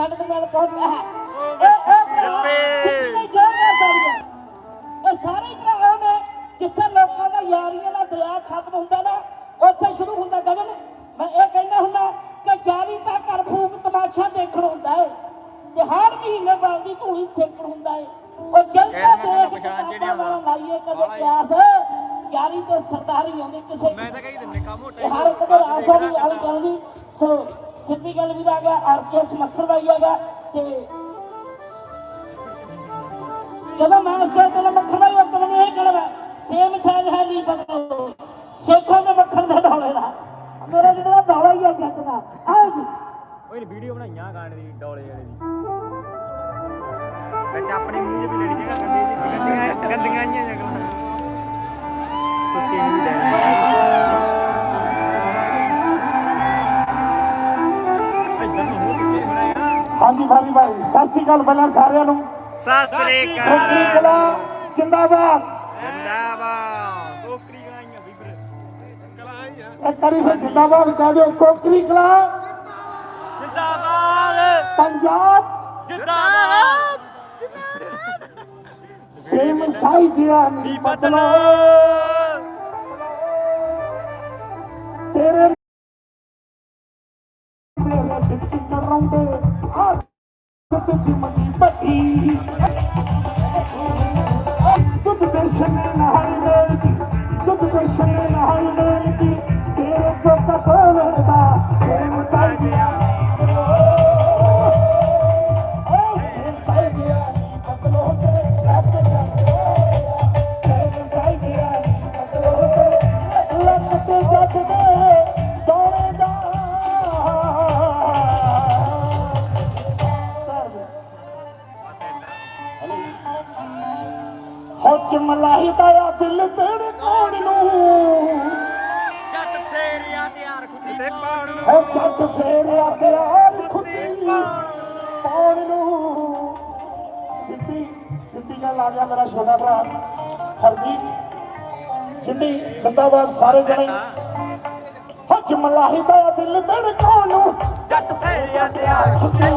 ਸਾਡੇ ਦੇ ਨਾਲ ਪਹੁੰਚਿਆ ਹੈ। ਇਹ- ਸਾਰੇ ਹੀ ਭਰਾ ਨੇ ਜਿੱਥੇ ਲੋਕਾਂ ਦਾ ਯਾਰੀਆਂ ਦਾ ਦਰਿਆ ਖਤਮ ਹੁੰਦਾ ਨਾ ਉੱਥੇ ਸ਼ੁਰੂ ਹੁੰਦਾ ਗਗਨ। ਮੈਂ ਇਹ ਕਹਿੰਦਾ ਹੁੰਦਾ ਕਿ ਜਾਰੀ ਤਾਂ ਕਰ ਫੂਕ ਤਮਾਸ਼ਾ ਦੇਖਣ ਹੁੰਦਾ ਹੈ ਤੇ ਹਰ ਮਹੀਨੇ ਬਲਦੀ ਧੂੜੀ ਸੇਕਣ ਹੁੰਦਾ ਹੈ ਉਹ ਜਲਦਾ ਦੇਖ ਕਿਤਾਬਾਂ। ਨਾਲ ਲਾਈਏ ਕਦੇ। ਪਿਆਸ। ਯਾਰੀ ਤੇ ਸਰਦਾਰੀ ਆਉਂਦੀ ਕਿਸੇ ਮੈਂ ਤਾਂ ਕਹੀ ਦਿੰਦੇ ਕੰਮ ਤੇ ਹਰ ਦੇ ਆਸਾ ਵੀ ਅਲ ਚੱਲਦੀ। ਸੋ ਸਿੱਧੀ ਗੱਲ ਵੀ ਆ ਗਿਆ ਆਰਕੇਐਸ ਮੱਖਰ ਬਾਈ ਹੈਗਾ, ਤੇ ਜਦੋਂ ਮੈਂ ਸਟੇਜ ਤੇ ਮੱਖਰ ਬਾਈ ਵਕਤ ਮੈਨੂੰ ਇਹ ਕਹਿਣਾ ਸੇਮ ਸਾਈਜ਼ ਹੈ ਨਹੀਂ ਬਦਲੋ ਸੇਖੋਂ ਦੇ ਮੱਖਣ ਦੇ ਡੋਲੇ ਦਾ ਮੇਰਾ ਜਿਹੜਾ ਡੋਲਾ ਹੀ ਹੈ ਜੱਟ ਦਾ। ਆਓ ਜੀ। ਓਏ ਵੀਡੀਓ ਬਣਾਈਆਂ ਗਾਣੇ ਦੀ ਡੋਲੇ ਵਾਲੇ ਦੀ। ਵਿੱਚ ਆਪਣੇ ਮੂੰਹ 'ਚ ਵੀ ਲੈਣੀ ਜਗ੍ਹਾ ਗੰਦੀ ਗੰਦੀਆਂ ਗੰਦੀਆਂ ਜੀਆਂ ਜਗ੍ਹਾ ਸਤਿ ਸ੍ਰੀ ਅਕਾਲ ਪਹਿਲਾਂ ਸਾਰਿਆਂ ਨੂੰ। ਸਤਿ ਸ੍ਰੀ ਕੋਕਰੀ ਕਲਾ ਜਿੰਦਾਬਾਦ। ਜਿੰਦਾਬਾਦ। ਟੋਕਰੀ ਗਾਈਆਂ ਵੀ ਕਲਾਈਆਂ ਇੱਕ ਵਾਰੀ ਫਿਰ ਜਿੰਦਾਬਾਦ ਕਹਿ ਦਿਓ ਕੋਕਰੀ ਕਲਾ। ਜਿੰਦਾਬਾਦ। ਪੰਜਾਬ। ਜਿੰਦਾਬਾਦ। ਸੇਮ ਸਾਈ ਜਿਆ ਨਹੀਂ ਬਦਲੋ। ਤੇ ਜਿਮਨੀ ਬੱਟੀ ਦੁੱਧ ਦਰਸ਼ਨ ਹੋ ਚਮਲਾਹੀ ਦਾ ਆ ਦਿਲ ਤੇਰੇ ਕੋਣ ਨੂੰ। ਜੱਟ ਫੇਰਿਆ ਤਿਆਰ ਖੁੱਦੀ ਤੇ ਪਾਉਣ ਨੂੰ। ਹੋ ਜੱਟ ਫੇਰਿਆ ਪਿਆਰ ਖੁੱਦੀ ਪਾਉਣ ਨੂੰ। ਸਿੱਧੀ ਸਿੱਧੀ ਗੱਲ ਆ ਗਿਆ ਮੇਰਾ ਛੋਟਾ ਭਰਾ ਹਰਦੀਪ। ਜਿੰਦੀ ਜਿੰਦਾਬਾਦ ਸਾਰੇ ਜਣੇ। ਹੋ ਚਮਲਾਹੀ ਦਾ ਆ ਦਿਲ ਤੇਰੇ ਕੋਣ ਨੂੰ। ਜੱਟ ਫੇਰਿਆ ਪਿਆਰ ਖੁੱਦੀ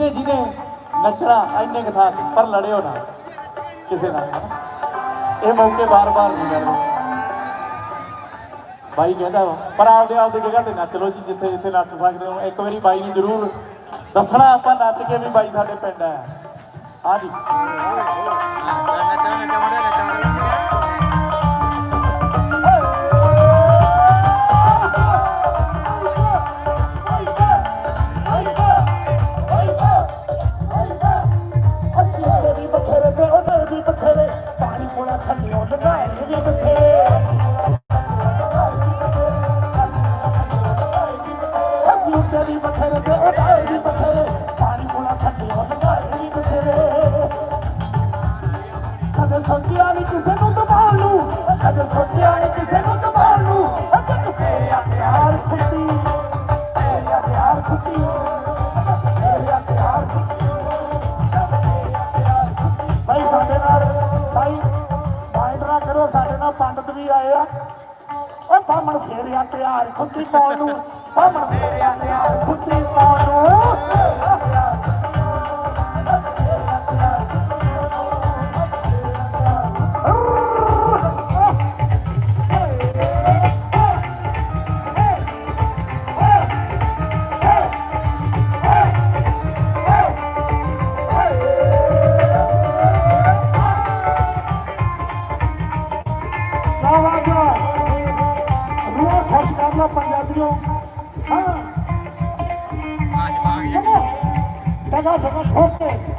ਜਿਹਨੇ ਜਿਹਨੇ ਨੱਚਣਾ ਇੰਨੇ ਕੁ ਪਰ ਲੜਿਓ ਨਾ ਕਿਸੇ ਨਾਲ ਇਹ ਮੌਕੇ ਬਾਰ-ਬਾਰ ਨਹੀਂ ਮਿਲਦੇ ਬਾਈ ਕਹਿੰਦਾ ਵਾ, ਪਰ ਆਪਦੇ ਆਪਦੇ ਜਗ੍ਹਾ ਤੇ ਨੱਚ ਲਓ ਜੀ ਜਿੱਥੇ ਜਿੱਥੇ ਨੱਚ ਸਕਦੇ ਹੋ। ਇੱਕ ਵਾਰੀ ਬਾਈ ਨੂੰ ਜ਼ਰੂਰ ਦੱਸਣਾ ਆਪਾਂ ਨੱਚ ਕੇ ਵੀ ਬਾਈ ਸਾਡੇ ਪਿੰਡ ਆਇਆ। ਹਾਂ ਜੀ ਬਥਰ ਤੇ ਉਡਾਏ ਵੀ ਬਥਰ ਪਾਣੀ ਕੋਲਾ ਖੱਟੇ ਹੋ ਲਗਾਏ ਵੀ ਬਥੇਰੇ ਕਦੇ ਸੋਚਿਆ ਨਹੀਂ ਕਿਸੇ ਨੂੰ ਦਬਾਉਣ ਨੂੰ, ਕਦੇ ਸੋਚਿਆ ਨਹੀਂ ਕਿਸੇ ਨੂੰ ਦਬਾਉਣ ਨੂੰ। ਅੱਜ ਤੂੰ ਤੇਰਾ ਪਿਆਰ ਖੁੱਟੀ, ਤੇਰਾ ਪਿਆਰ ਖੁੱਟੀ। ਤੇਰਾ ਪਿਆਰ ਖੁੱਟੀ। ਭਾਈ, ਸਾਡੇ ਨਾਲ, ਭਾਈ ਬਾਇਦਰਾ ਕਰੋ, ਸਾਡੇ ਨਾਲ ਪੰਡਤ ਵੀ ਆਏ ਆ। ਉਹ ਬਾਹਮਣ ਫੇਰਿਆ ਪਿਆਰ ਖੁੱਟੀ ਪਾਉਣ ਨੂੰ। ਬਾਮਣ ਫੇਰਿਆ ਤਿਆਰ ਖੁੱਤੀ ਪਾਉਣ ਪੰਜਾਬੀਓ ਹਾਂ ਅੱਜ ਭਾਗ ਜੀ ਜਗਾ ਜਗਾ ਜਗਾ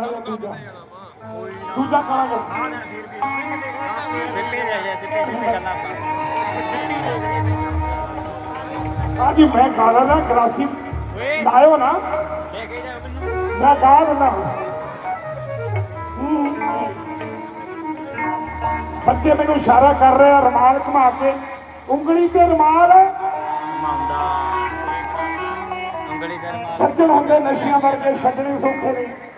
ਜਿਹਾ ਦੂਜਾ। ਦੂਜਾ ਸਿੱਪੇ ਜਾ ਸਿੱਪੇ ਸਿੱਪੇ ਅੱਜ ਮੈਂ ਗਾਣਾ ਦਾ ਓਏ। ਲਾਇਓ ਨਾ। ਮੈਂ ਗਾ ਦਿੰਦਾ ਬੱਚੇ ਮੈਨੂੰ ਇਸ਼ਾਰਾ ਕਰ ਰਹੇ ਆ ਰਮਾਲ ਘੁਮਾ ਕੇ। ਉਂਗਲੀ ਤੇ ਰਮਾਲ। ਉਂਗਲੀ ਕਰ ਸੱਜਣ ਹੁੰਦੇ ਨਸ਼ਿਆਂ ਵਰਗੇ ਛੱਡਣੇ ਸੌਖੇ ਨੇ। ਬਹੁਤ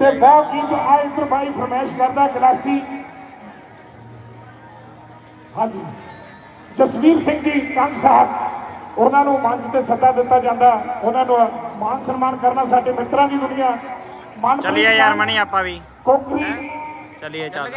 ਤੇ ਬਹੁਤ ਗੀਤ ਆਏ ਇੱਧਰ ਬਾਈ ਫਰਮੈਸ਼ ਕਰਦਾ ਗਲਾਸੀ। ਹਾਂਜੀ। ਜਸਵੀਰ ਸਿੰਘ ਜੀ ਕੰਗ ਸਾਹਿਬ ਉਹਨਾਂ ਨੂੰ ਮੰਚ ਤੇ ਸੱਦਾ ਦਿੱਤਾ ਜਾਂਦਾ। ਉਹਨਾਂ ਨੂੰ ਮਾਨ ਸਨਮਾਨ ਕਰਨਾ ਸਾਡੇ ਮਿੱਤਰਾਂ ਦੀ ਦੁਨੀਆ। ਚੱਲੀਏ ਯਾਰ ਮਣੀ ਆਪਾਂ ਵੀ। ਕੋਕਰੀ। ਚੱਲੀਏ ਚੱਲ।